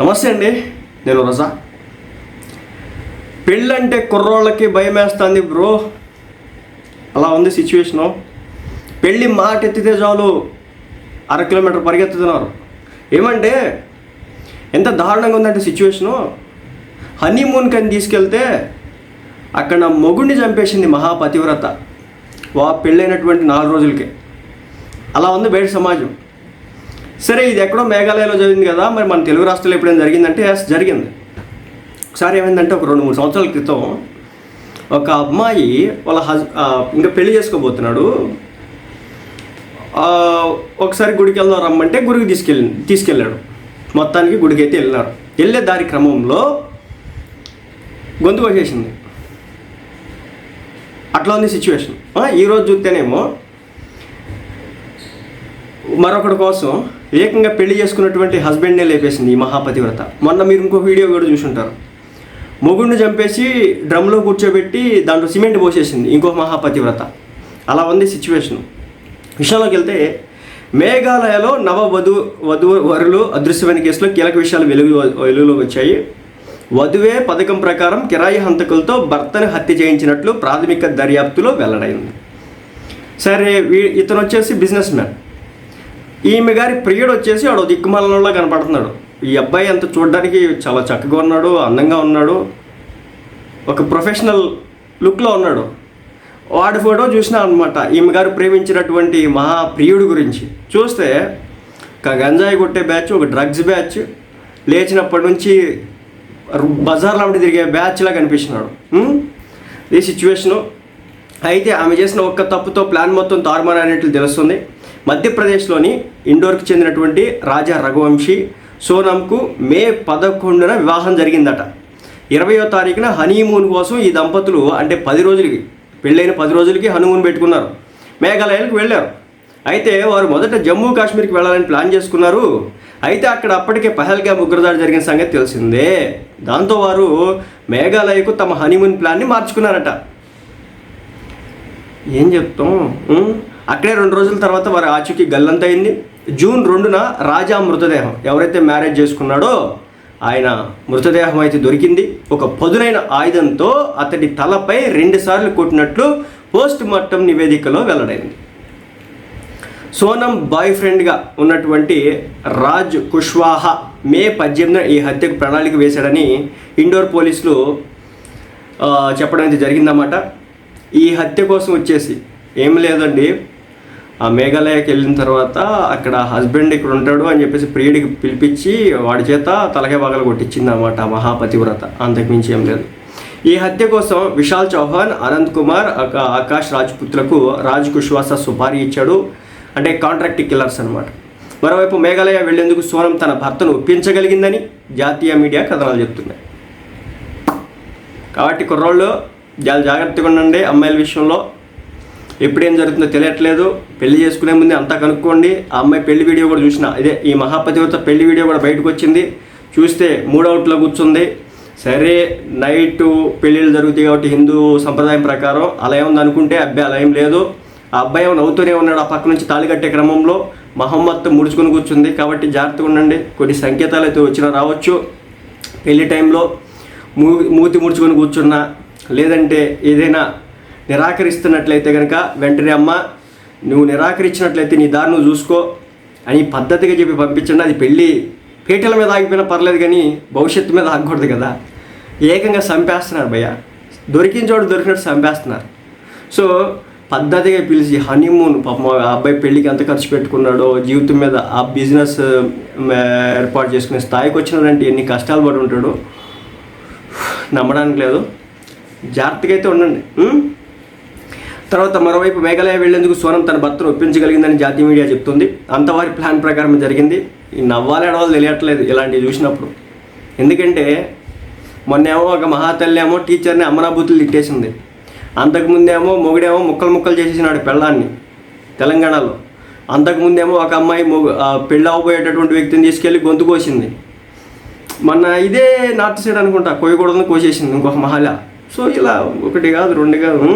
నమస్తే అండి నేను రజా. పెళ్ళంటే కుర్రోళ్ళకి భయం వేస్తుంది బ్రో. అలా ఉంది సిచ్యువేషను. పెళ్ళి మాట ఎత్తితే చాలు అర కిలోమీటర్ పరిగెత్తుతున్నారు. ఏమంటే ఎంత దారుణంగా ఉందంటే సిచ్యువేషను. హనీమూన్కి అని తీసుకెళ్తే అక్కడ నా మొగుడిని చంపేసింది మహాపతివ్రత. వా పెళ్ళైనటువంటి నాలుగు రోజులకే. అలా ఉంది బయట సమాజం. సరే ఇది ఎక్కడో మేఘాలయలో జరిగింది కదా మరి మన తెలుగు రాష్ట్రంలో ఎప్పుడైనా జరిగిందంటే? ఎస్ జరిగింది. ఒకసారి ఏమైందంటే ఒక రెండు మూడు సంవత్సరాల క్రితం ఒక అమ్మాయి వాళ్ళ హజ్ ఇంకా పెళ్ళి చేసుకోబోతున్నాడు. ఒకసారి గుడికి వెళ్దాం రమ్మంటే గుడికి తీసుకెళ్ళి తీసుకెళ్ళాడు. మొత్తానికి గుడికి అయితే వెళ్ళినాడు వెళ్ళే దారి క్రమంలో గొంతు వచ్చేసింది అట్లా ఉంది సిచ్యువేషన్ ఈరోజు చూస్తేనేమో మరొకటి కోసం ఏకంగా పెళ్ళి చేసుకున్నటువంటి హస్బెండ్నే లేపేసింది ఈ మహాపతివ్రత. మొన్న మీరు ఇంకో వీడియో కూడా చూసుంటారు. మొగుడిని చంపేసి డ్రమ్లో కూర్చోబెట్టి దాంట్లో సిమెంట్ పోసేసింది ఇంకో మహాపతివ్రత. అలా ఉంది సిచ్యువేషన్. విషయంలోకి వెళ్తే మేఘాలయలో నవ వధు వధు వరులు అదృశ్యమైన కేసులో కీలక విషయాలు వెలుగు వెలుగులోకి వచ్చాయి. వధువే పథకం ప్రకారం కిరాయి హంతకులతో భర్తను హత్య చేయించినట్లు ప్రాథమిక దర్యాప్తులో వెల్లడైంది. సరే వీ- ఇతను వచ్చేసి బిజినెస్ మ్యాన్ ఈమె గారి ప్రియుడు వచ్చేసి ఆడు దిక్కుమాలలో కనపడుతున్నాడు. ఈ అబ్బాయి అంత చూడడానికి చాలా చక్కగా ఉన్నాడు అందంగా ఉన్నాడు. ఒక ప్రొఫెషనల్ లుక్లో ఉన్నాడు. వాడి ఫోటో చూసినా అనమాట ఈమె గారు ప్రేమించినటువంటి మహా ప్రియుడి గురించి. చూస్తే ఒక గంజాయి కొట్టే బ్యాచ్ ఒక డ్రగ్స్ బ్యాచ్ లేచినప్పటి నుంచి బజార్ బజార్లో తిరిగే బ్యాచ్లా కనిపిస్తున్నాడు. ఈ సిచ్యువేషను అయితే ఆమె చేసిన ఒక్క తప్పుతో ప్లాన్ మొత్తం తారుమారు అనేట్లు తెలుస్తుంది. మధ్యప్రదేశ్లోని ఇండోర్కి చెందినటువంటి రాజా రఘువంశీ సోనంకు మే పదకొండున వివాహం జరిగిందట. ఇరవయో తారీఖున హనీమూన్ కోసం ఈ దంపతులు అంటే పది రోజులకి పెళ్ళైన పది రోజులకి హనీమూన్ పెట్టుకున్నారు. మేఘాలయాలకు వెళ్ళారు. అయితే వారు మొదట జమ్మూ కాశ్మీర్కి వెళ్ళాలని ప్లాన్ చేసుకున్నారు. అయితే అక్కడ అప్పటికే పహల్గా ఉగ్రదాడి జరిగిన సంగతి తెలిసిందే. దాంతో వారు మేఘాలయకు తమ హనీమూన్ ప్లాన్ని మార్చుకున్నారట. ఏం చెప్తాం? అక్కడే రెండు రోజుల తర్వాత వారి ఆచూకీ గల్లంతయింది. జూన్ రెండున రాజా మృతదేహం ఎవరైతే మ్యారేజ్ చేసుకున్నాడో ఆయన మృతదేహం అయితే దొరికింది. ఒక పదునైన ఆయుధంతో అతడి తలపై రెండుసార్లు కొట్టినట్లు పోస్ట్ మార్టం నివేదికలో వెల్లడైంది. సోనం బాయ్ ఫ్రెండ్గా ఉన్నటువంటి రాజ్ కుష్వాహా మే పద్దెనిమిదిన ఈ హత్యకు ప్రణాళిక వేశాడని ఇండోర్ పోలీసులు చెప్పడం అయితే జరిగిందన్నమాట. ఈ హత్య కోసం వచ్చేసి ఏం లేదండి. ఆ మేఘాలయకి వెళ్ళిన తర్వాత అక్కడ హస్బెండ్ ఇక్కడ ఉంటాడు అని చెప్పేసి ప్రియుడికి పిలిపించి వాడి చేత తలకే బాగాలు కొట్టించింది అనమాట ఆ మహాపతివ్రత. అంతకుమించి ఏం లేదు. ఈ హత్య కోసం విశాల్ చౌహాన్ అనంత్ కుమార్ ఆకాష్ రాజ్పుత్లకు రాజ్ కుష్వాస సుపారీ ఇచ్చాడు. అంటే కాంట్రాక్ట్ కిల్లర్స్ అనమాట మరోవైపు మేఘాలయ వెళ్ళేందుకు సోనం తన భర్తను ఒప్పించగలిగిందని జాతీయ మీడియా కథనాలు చెప్తున్నాయి. కాబట్టి కుర్రోళ్ళు చాలా జాగ్రత్తగా ఉండండి. అమ్మాయిల విషయంలో ఎప్పుడేం జరుగుతుందో తెలియట్లేదు. పెళ్ళి చేసుకునే ముందే అంతా కనుక్కోండి. ఆ అమ్మాయి పెళ్ళి వీడియో కూడా చూసిన. ఇదే ఈ మహాపతివ్రత పెళ్ళి వీడియో కూడా బయటకు వచ్చింది చూస్తే మూడవుట్లో కూర్చుంది. సరే నైట్ పెళ్ళిళ్ళు జరుగుతాయి కాబట్టి హిందూ సంప్రదాయం ప్రకారం అలా ఏముంది అనుకుంటే అబ్బాయి అలా ఏం లేదు. ఆ అబ్బాయి ఏమైనా అవుతూనే ఉన్నాడు ఆ పక్క నుంచి తాళి కట్టే క్రమంలో. మహమ్మత్ ముడుచుకుని కూర్చుంది. కాబట్టి జాగ్రత్తగా ఉండండి. కొన్ని సంకేతాలు అయితే వచ్చినా రావచ్చు. పెళ్ళి టైంలో మూ మూతి ముడుచుకొని కూర్చున్నా. లేదంటే ఏదైనా నిరాకరిస్తున్నట్లయితే కనుక వెంటనే అమ్మ నువ్వు నిరాకరించినట్లయితే నీ దారి నువ్వు చూసుకో అని పద్ధతిగా చెప్పి పంపించండి. అది పెళ్ళి పీటల మీద ఆగిపోయినా పర్లేదు కానీ భవిష్యత్తు మీద ఆగకూడదు కదా. ఏకంగా చంపేస్తున్నారు భయ్య. దొరికిన చోటు దొరికినట్టు చంపేస్తున్నారు. సో పద్ధతిగా పిలిచి హనీమూన్ పాపం ఆ అబ్బాయి పెళ్ళికి ఎంత ఖర్చు పెట్టుకున్నాడో జీవితం మీద ఆ బిజినెస్ ఏర్పాటు చేసుకునే స్థాయికి వచ్చినాడంటే ఎన్ని కష్టాలు పడి ఉంటాడో నమ్మడానికి లేదు. జాగ్రత్తగా అయితే ఉండండి. తర్వాత మరోవైపు మేఘాలయ వెళ్ళేందుకు సోనం తన భర్తను ఒప్పించగలిగిందని జాతీయ మీడియా చెప్తుంది. అంతవారి ప్లాన్ ప్రకారం జరిగింది. ఈ నవ్వాలి అడవాళ్ళు తెలియట్లేదు ఇలాంటివి చూసినప్పుడు. ఎందుకంటే మొన్నేమో ఒక మహాతల్లేమో టీచర్ని అమరాభూతులు తిట్టేసింది. అంతకుముందేమో మొగుడేమో ముక్కలు ముక్కలు చేసేసినాడు పెళ్ళాన్ని తెలంగాణలో. అంతకుముందేమో ఒక అమ్మాయి మొగు పెళ్ళి అవ్వబోయేటటువంటి వ్యక్తిని తీసుకెళ్ళి గొంతు కోసింది. మొన్న ఇదే నార్త్ సైడ్ అనుకుంటా కోయకూడదని కోసేసింది ఇంకొక మహాల. సో ఇలా ఒకటి కాదు రెండు కాదు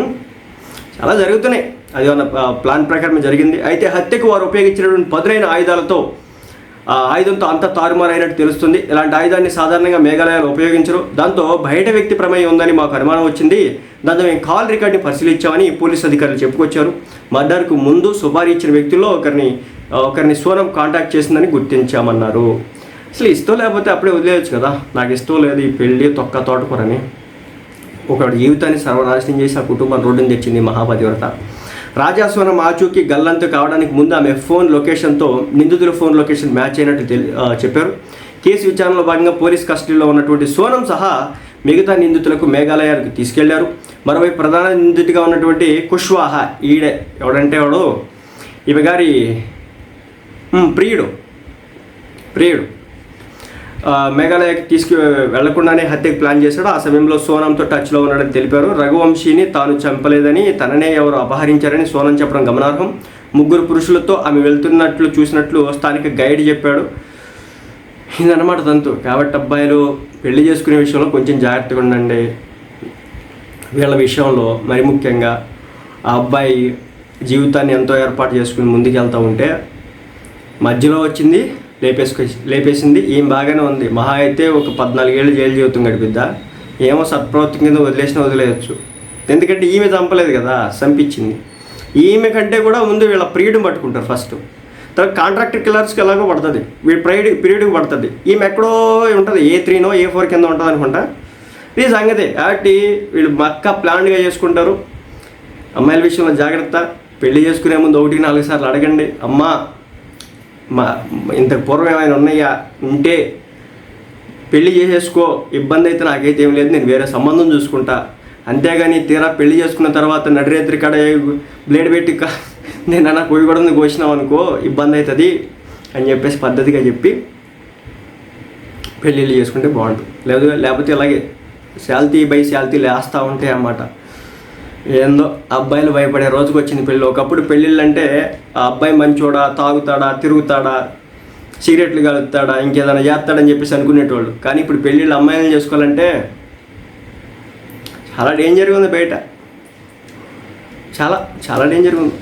చాలా జరుగుతున్నాయి. అది మన ప్లాన్ ప్రకారం జరిగింది. అయితే హత్యకు వారు ఉపయోగించినటువంటి పదునైన ఆయుధాలతో ఆ ఆయుధంతో అంత తారుమారైనట్టు తెలుస్తుంది. ఇలాంటి ఆయుధాన్ని సాధారణంగా మేఘాలయాలు ఉపయోగించరు. దాంతో బయట వ్యక్తి ప్రమేయం ఉందని మాకు అనుమానం వచ్చింది. దాంతో మేము కాల్ రికార్డ్ని పరిశీలించామని పోలీస్ అధికారులు చెప్పుకొచ్చారు. మర్డర్కు ముందు సుపారీ ఇచ్చిన వ్యక్తుల్లో ఒకరిని ఒకరిని సోనం కాంటాక్ట్ చేసిందని గుర్తించామన్నారు. అసలు ఇష్టం లేకపోతే అప్పుడే వదిలేయచ్చు కదా. నాకు ఇష్టం లేదు ఈ పెళ్ళి తొక్క తోటకూరని. ఒకటి జీవితాన్ని సర్వనాశనం చేసి ఆ కుటుంబం రోడ్డుని తెచ్చింది మహాపతివ్రత. రాజాస్వరం ఆచూకీ గల్లంతు కావడానికి ముందు ఆమె ఫోన్ లొకేషన్తో నిందితుల ఫోన్ లొకేషన్ మ్యాచ్ అయినట్టు తెలి చెప్పారు. కేసు విచారణలో భాగంగా పోలీస్ కస్టడీలో ఉన్నటువంటి సోనం సహా మిగతా నిందితులకు మేఘాలయాలకు తీసుకెళ్ళారు. మరోవైపు ప్రధాన నిందితుడిగా ఉన్నటువంటి కుష్వాహ ఈడే ఎవడంటే ఎవడు ఈమె గారి ప్రియుడు. ప్రియుడు. మేఘాలయకి తీసుకు వెళ్ళకుండానే హత్యకు ప్లాన్ చేశాడు. ఆ సమయంలో సోనంతో టచ్లో ఉన్నాడని తెలిపారు. రఘువంశీని తాను చంపలేదని తననే ఎవరు అపహరించారని సోనం చెప్పడం గమనార్హం. ముగ్గురు పురుషులతో ఆమె వెళ్తున్నట్లు చూసినట్లు స్థానిక గైడ్ చెప్పాడు. ఇదన్నమాట తంతు. కాబట్టి అబ్బాయిలు పెళ్ళి చేసుకునే విషయంలో కొంచెం జాగ్రత్తగా ఉండండి. వీళ్ళ విషయంలో మరి ముఖ్యంగా ఆ అబ్బాయి జీవితాన్ని ఎంతో ఏర్పాటు చేసుకుని ముందుకెళ్తూ ఉంటే మధ్యలో వచ్చింది లేపేసుకొచ్చి లేపేసింది. ఏం బాగానే ఉంది. మహా అయితే ఒక పద్నాలుగేళ్ళు జైలు జీవితం గడిపిద్దా? ఏమో సత్ప్రవృత్తి కింద వదిలేసిన వదిలేయచ్చు. ఎందుకంటే ఈమె చంపలేదు కదా చంపించింది. ఈమె కంటే కూడా ముందు వీళ్ళ ప్రియుడు పట్టుకుంటారు ఫస్ట్. తర్వాత కాంట్రాక్టర్ కిల్లర్స్కి ఎలాగో పడుతుంది. వీడి ప్రైడ్ పీరియడ్కి పడుతుంది. ఈమె ఎక్కడో ఉంటుంది. ఏ త్రీనో ఏ ఫోర్ కింద ఉంటుంది అనుకుంటా? ఇది సంగతి. కాబట్టి వీళ్ళు మక్క ప్లాన్గా చేసుకుంటారు. అమ్మాయిల విషయంలో జాగ్రత్త. పెళ్ళి చేసుకునే ముందు ఒకటి నాలుగు సార్లు అడగండి. అమ్మా మా ఇంతకు పూర్వం ఏమైనా ఉన్నాయా? ఉంటే పెళ్ళి చేసేసుకో. ఇబ్బంది అయితే నాకైతే ఏం లేదు. నేను వేరే సంబంధం చూసుకుంటా. అంతేగాని తీరా పెళ్ళి చేసుకున్న తర్వాత నడిరేత్రి కాడ బ్లేడ్ పెట్టి నేను అన్న పోయి కూడా కోసినావు అనుకో ఇబ్బంది అవుతుంది అని చెప్పేసి పద్ధతిగా చెప్పి పెళ్ళిళ్ళు చేసుకుంటే బాగుంటుంది లేదు లేకపోతే ఇలాగే శాల్తీ బై శాల్తీ లేస్తూ ఉంటాయి అన్నమాట. ఏందో అబ్బాయిలు భయపడే రోజుకి వచ్చింది పెళ్ళి. ఒకప్పుడు పెళ్ళిళ్ళు అంటే ఆ అబ్బాయి మంచోడా తాగుతాడా తిరుగుతాడా సిగరెట్లు కలుగుతాడా ఇంకేదైనా చేస్తాడని చెప్పేసి అనుకునేటోళ్ళు. కానీ ఇప్పుడు పెళ్ళిళ్ళు అమ్మాయిలను చేసుకోవాలంటే చాలా డేంజర్గా ఉంది బయట. చాలా చాలా డేంజర్గా ఉంది.